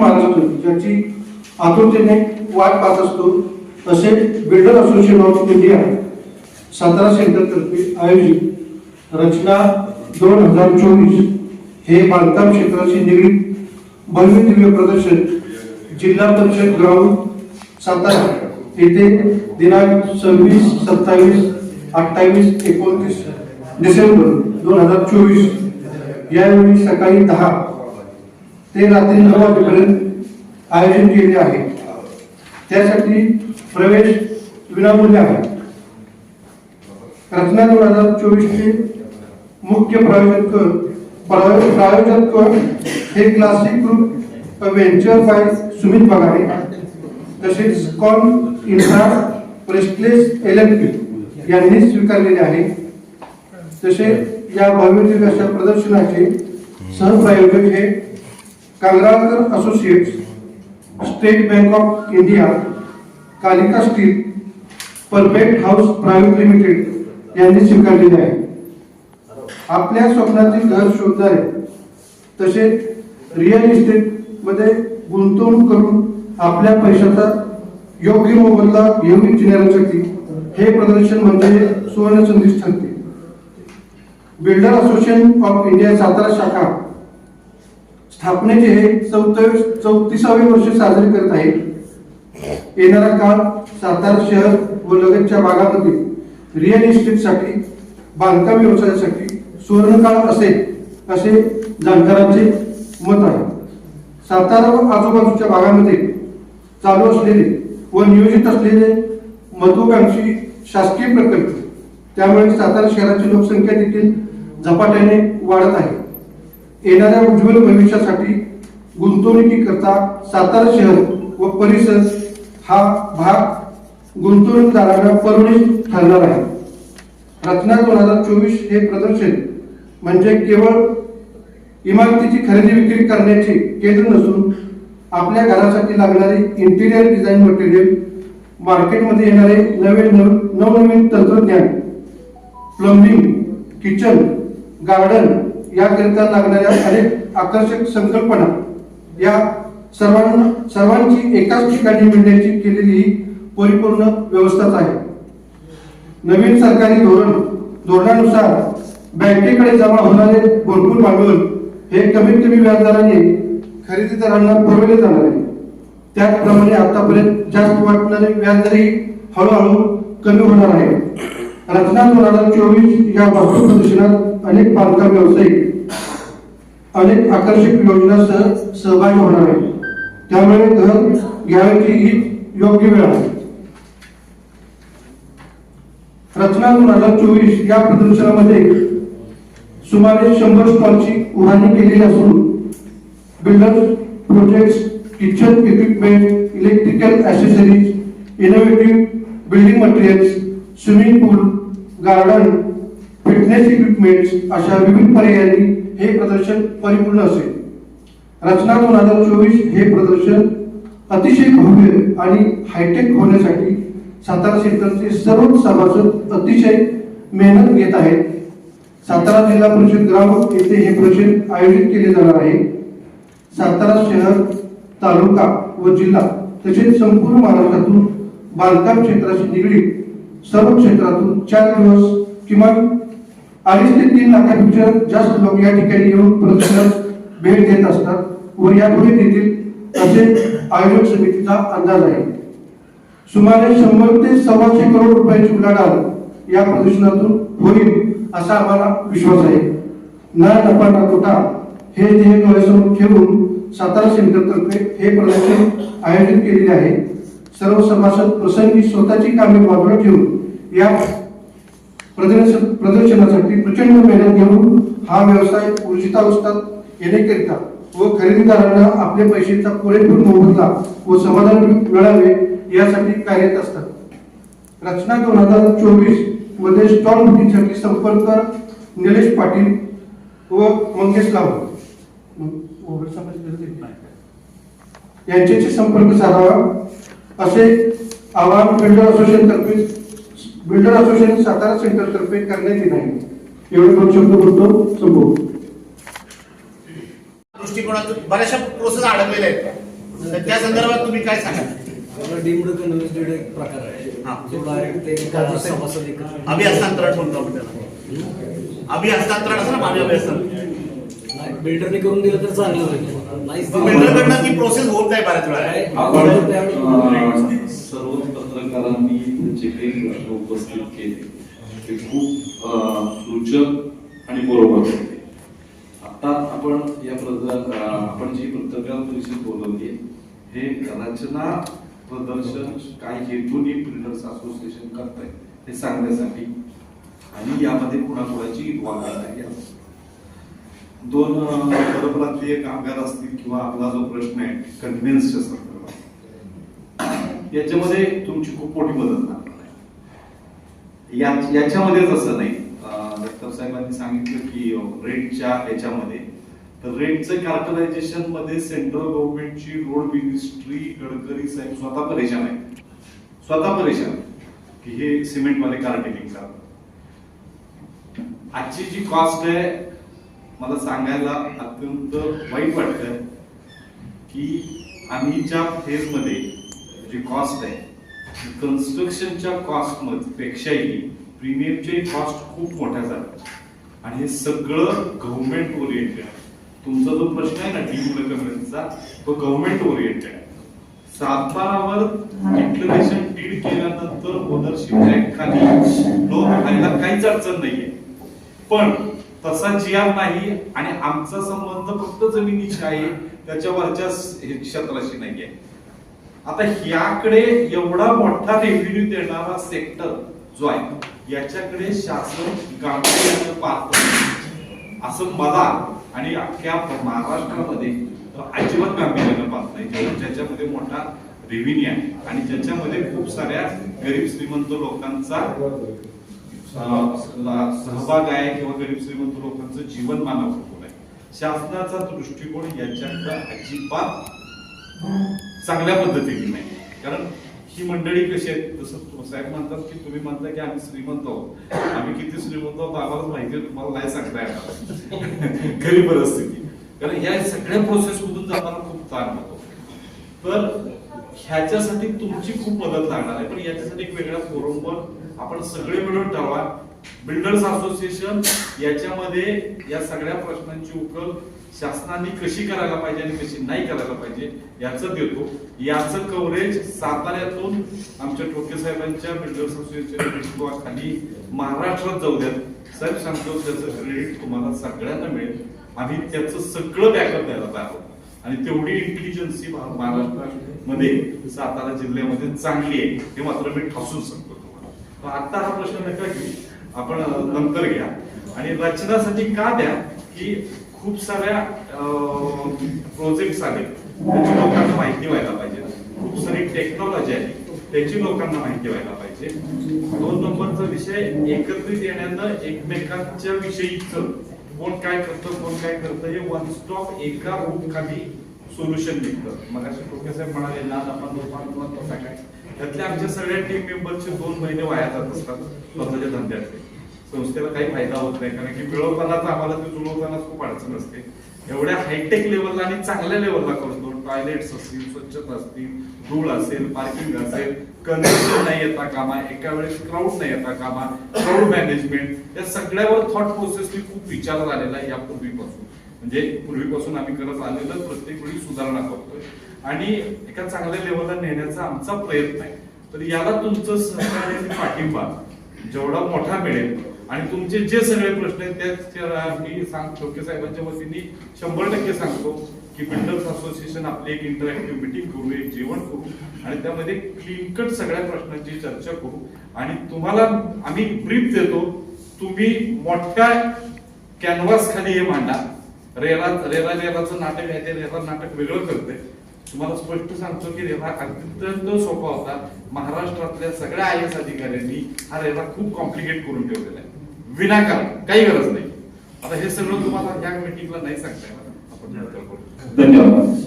पश्चिम ज्याची आतुरतेने वाट पाहत असतो तसे builder association of India Satara सेंटरतर्फे आयोजित रचना दोन हजार चोवीस हे बांधकाम क्षेत्राशी निगडीत भव्य दिव्य प्रदर्शन जिल्हा परिषद ग्राउंड सातारा येथे दिनांक सव्वीस सत्तावीस अठ्ठावीस एकोणतीस डिसेंबर दोन हजार चोवीस यावेळी सकाळी दहा ते रात्री नऊ वाजेपर्यंत आयोजन केले आहे. त्यासाठी प्रवेश विनामूल्य आहे. रत्ना दोन हजार चोवीसचे मुख्य प्रायोजक प्रायोजक हे classic group venture by Sumit Bagade तसेच कॉन इंट्रा प्रेस्टलेस एल एन पी यांनी स्वीकारलेले आहे. तसे या भव्य दिव्य प्रदर्शनाचे सहप्रायोजक हे Kangralkar associates state bank of India Kalika steel perfect house private limited यांनी स्वीकारलेले आहे. आपल्या स्वप्नातील घर शोधणारे तसेच रिअल इस्टेटमध्ये गुंतवणूक करून आपल्या पैशाचा योग्य मोबदला घेऊ इच्छिणाऱ्यांसाठी हे प्रदर्शन म्हणजे सुवर्ण संधी ठरते. Builder association of India Satara शाखा स्थापनेचे हे चौतीस चौतीसावे वर्ष साजरे करत आहे येणारा काळ सातारा शहर व लगतच्या भागामध्ये रिअल इस्टेटसाठी बांधकाम व्यवसायासाठी सुवर्णकाळ असेल असे जाणकारांचे मत आहे. सातारा व आजूबाजूच्या भागामध्ये चालू असलेले व नियोजित असलेले महत्वाकांक्षी शासकीय प्रकल्प त्यामुळे सातारा शहराची लोकसंख्या देखील झपाट्याने वाढत आहे. येणाऱ्या उज्ज्वल भविष्यासाठी गुंतवणुकीकरता सातारा शहर व परिसर हा भाग गुंतवणूकदारांना परवणी ठरणार आहे. रत्ना दोन हजार चोवीस हे प्रदर्शन म्हणजे केवळ इमारतीची खरेदी विक्री करण्याचे केंद्र नसून आपल्या घरासाठी लागणारे इंटिरियर डिझाईन मटेरियल मार्केटमध्ये येणारे नवे नव- नवनवीन तंत्रज्ञान प्लंबिंग किचन गार्डन याकरिता लागणाऱ्या अनेक आकर्षक संकल्पना या सर्वांना सर्वांची एकाच ठिकाणी मिळण्याची केलेली ही परिपूर्ण व्यवस्थाच आहे. नवीन सरकारी धोरण धोरणानुसार बँकेकडे जमा होणारे भरपूर भांडवल हे कमीत कमी व्याजदराने खरेदीदारांना पुरवले जाणार आहे. त्याचप्रमाणे आतापर्यंत जास्त वाटणारे व्याजदरही हळूहळू कमी होणार आहे. रत्ना दोन हजार चोवीस या वाहतूक प्रदर्शनात अनेक बांधकाम व्यावसायिक अनेक आकर्षक योजनांसह सहभागी होणार आहे त्यामुळे धन घ्यायची ही योग्य वेळ आहे. रचना दोन हजार चोवीस या प्रदर्शनामध्ये सुमारे शंभर स्टॉलची उभारणी केलेली असून builder projects kitchen equipment electrical accessories innovative building materials swimming pool garden fitness equipments अशा विविध पर्यायांनी हे प्रदर्शन परिपूर्ण असेल. रचना दोन हजार चोवीस हे प्रदर्शन अतिशय भव्य आणि हायटेक होण्यासाठी सातारा क्षेत्राचे सर्व सभासद अतिशय मेहनत घेत आहेत. सातारा जिल्हा परिषद ग्राम येथे हे प्रदर्शन आयोजित केले जाणार आहे. सातारा शहर तालुका व जिल्हा तसेच संपूर्ण महाराष्ट्रातून बांधकाम क्षेत्राशी निगडीत सर्व क्षेत्रातून चार दिवस किमान अडीच ते तीन लाखापेक्षा जास्त लोक या ठिकाणी येऊन प्रदर्शनास भेट देत असतात व यापुढे देखील असे आयोजक समितीचा अंदाज आहे. सुमारे शंभर ते सव्वाशे करोड रुपयाची उलाढाल या प्रदर्शनातून होईल असा आम्हाला विश्वास आहे. ना नफा ना तोटा हे ध्येय डोळ्यासमोर ठेवून सातारा सेंटरतर्फे हे प्रदर्शन आयोजित केलेले आहे. सर्व सभासद प्रसंगी स्वतःची कामे बाजूला ठेवून या प्रदर्शन प्रदर्शनासाठी प्रचंड मेहनत घेऊन हा व्यवसाय ऊर्जितावस्थात येण्याकरिता व खरेदीदारांना आपल्या पैशाचा पुरेपूर मोबदला व समाधान मिळावे यासाठी कार्यरत असतात. रचना दोन हजार चोवीसमध्ये स्टॉल बुकिंगसाठी संपर्क निलेश पाटील व मंगेश लावड यांच्याशी संपर्क साधावा असे आवाहन बिल्डर असोसिएशन तर्फे बिल्डर असोसिएशन सातारा सेंटर तर्फे करण्यात येत आहे. एवढे दोन शब्द बोलतो संभव दृष्टिकोनातून बऱ्याचशा प्रोसेस अडकलेल्या आहेत. तर त्या संदर्भात तुम्ही काय सांगाल? डीम्ड एक प्रकार आहे. हा. जो डायरेक्ट ते म्हणतो आपण त्याला. असं ना बिल्डरने करून दिलं तर चांगलं होईल. बिल्डरकडनं ती प्रोसेस होत नाही बऱ्याच वेळा. सर्व पत्रकारांनी जे काही प्रश्न उपस्थित केले. ते खूप सूचक आणि बरोबर होते. आता आपण या प्रद आपण जी पत्रकार परिषद बोलवली हे रचना प्रदर्शन काय हेतूने प्रिंटर्स असोसिएशन करत आहे हे सांगण्यासाठी. आणि यामध्ये कुणाकुणाची इन्व्हॉल्वमेंट आहे? दोन परप्रांतीय कामगार असतील किंवा आपला जो प्रश्न आहे कन्व्हिन्सच्या संदर्भात. याच्यामध्ये तुमची खूप मोठी मदत लागते याच्यामध्येच असं नाही दत्तर साहेबांनी सांगितलं की अ, रेटच्या याच्यामध्ये. तर रेटचं कार्टलायझेशनमध्ये सेंट्रल गव्हर्नमेंटची रोड मिनिस्ट्री गडकरी साहेब स्वतः परेशान आहे स्वतः परेशान की हे सिमेंटवाले कार्टिलिंग करतात. आजची जी कॉस्ट आहे मला सांगायला अत्यंत वाईट वाटत की आम्ही ज्या फेजमध्ये जी कॉस्ट आहे कन्स्ट्रक्शनच्या कॉस्ट पेक्षाही प्रीमियमचे कॉस्ट खूप मोठ्या झाल्या. आणि हे सगळं गव्हर्नमेंट ओरिएंटेड आहे. तुमचा जो प्रश्न आहे ना डिव्हलपमेंटचा तो गव्हर्नमेंट ओरिएंटेड आहे. सातबारावर डिक्लरेशन डीड केल्यानंतर ओनरशिप ऍक्ट खाली लोन घ्यायला काहीच अडचण नाहीये. पण तसा जीआर नाही आणि आमचा संबंध फक्त जमिनीशी आहे त्याच्यावरच्या स- क्षेत्राशी नाहीये. आता ह्याकडे एवढा मोठा रेव्हेन्यू देणारा सेक्टर जो आहे याच्याकडे शासन गांभीर्यानं पाहत असं मला आणि अख्ख्या महाराष्ट्रामध्ये अजिबात गांभीर्यानं पाहत नाही. ज्याच्यामध्ये मोठा रेव्हेन्यू आहे आणि ज्याच्यामध्ये खूप साऱ्या गरीब श्रीमंत लोकांचा सहभाग आहे किंवा गरीब श्रीमंत लोकांचं जीवनमान अवलंबून आहे. शासनाचा दृष्टिकोन याच्याकडे अजिबात चांगल्या पद्धतीने नाही. कारण ही मंडळी कशी आहेत जसं साहेब म्हणतात की तुम्ही म्हणता की आम्ही श्रीमंत आहोत. आम्ही किती श्रीमंत आहोत आम्हाला माहिती आहे, तुम्हाला नाही सांगता येणार. खरी परिस्थिती. कारण या सगळ्या प्रोसेस मधून जाताना खूप ताण होतो. तर ह्याच्यासाठी तुमची खूप मदत लागणार आहे. पण याच्यासाठी एक वेगळ्या फोरमवर आपण सगळे मिळून ठरवा बिल्डर्स असोसिएशन याच्यामध्ये या सगळ्या प्रश्नांची उकल शासनाने कशी करायला पाहिजे आणि कशी नाही करायला पाहिजे याचं देतो. याचं कव्हरेज साताऱ्यातून आमच्या ठोके साहेबांच्या बिल्डर्स खाली महाराष्ट्रात जाऊ द्यात साहेब सांगतो त्याचं क्रेडिट तुम्हाला सगळ्यांना मिळेल. आम्ही त्याचं सगळं बॅकअप द्यायला तयार आणि तेवढी इंटेलिजन्सी महाराष्ट्रामध्ये सातारा जिल्ह्यामध्ये चांगली आहे. हे मात्र मी ठासून सांगतो तुम्हाला. आता हा प्रश्न नका घेऊ. आपण नंतर घ्या. आणि रचनासाठी का द्या? की खूप साऱ्या प्रोजेक्ट आले. त्याची लोकांना माहिती व्हायला पाहिजे. खूप सारी टेक्नॉलॉजी आहे त्याची लोकांना माहिती व्हायला पाहिजे. दोन नंबरचा विषय एकत्रित येण्यानं एकमेकांच्या विषयीच कोण काय करतं कोण काय करतं हे वन स्टॉप एका रूम खाली सोल्युशन निघतं. मग असे प्रोफेसर म्हणाले ना आपण लोकांना तसा काय? त्यातल्या आमच्या सगळ्या टीम मेंबरचे दोन महिने वाया जात असतात. स्वतःच्या धंद्यातले. संस्थेला काही फायदा होत नाही. कारण की मिळवतानाच आम्हाला ते जुळवतानाच खूप अडचण असते. एवढ्या हायटेक लेवलला आणि चांगल्या लेवलला करतो टॉयलेट्स असतील स्वच्छता असतील धूळ असेल पार्किंग असेल कनेक्शन नाही येता कामा एका वेळेस क्राऊड नाही येता कामा क्राऊड मॅनेजमेंट या सगळ्यावर थॉट प्रोसेस खूप विचार झालेला आहे यापूर्वीपासून. म्हणजे पूर्वीपासून आम्ही करत आलेलं प्रत्येक वेळी सुधारणा करतोय. आणि एका चांगल्या लेवलला नेण्याचा आमचा प्रयत्न आहे. तर याला तुमचं सहकार्य पाठिंबा. जेवढा मोठा मिळेल आणि तुमचे जे सगळे प्रश्न आहेत त्याच त्या मी सांग ठोके साहेबांच्या वतीने शंभर टक्के सांगतो की बिल्डर्स असोसिएशन आपली एक इंटरॅक्टिव्ह मिटिंग करू एक जेवण करू आणि त्यामध्ये क्लीन कट सगळ्या प्रश्नांची चर्चा करू. आणि तुम्हाला आम्ही ब्रीफ देतो तुम्ही मोठ्या कॅनव्हास खाली हे मांडा. रेरा रेरा रेराचं नाटक आहे ते रेरा नाटक वेगळं करते तुम्हाला स्पष्ट सांगतो की रेरा अत्यंत सोपा होता. महाराष्ट्रातल्या सगळ्या आय एस अधिकाऱ्यांनी हा रेरा खूप कॉम्प्लिकेट करून ठेवलेला आहे. विनाकारण काही गरज नाही. आता हे सगळं तुम्हाला या मिटिंगला नाही सांगता येणार. आपण धन्यवाद.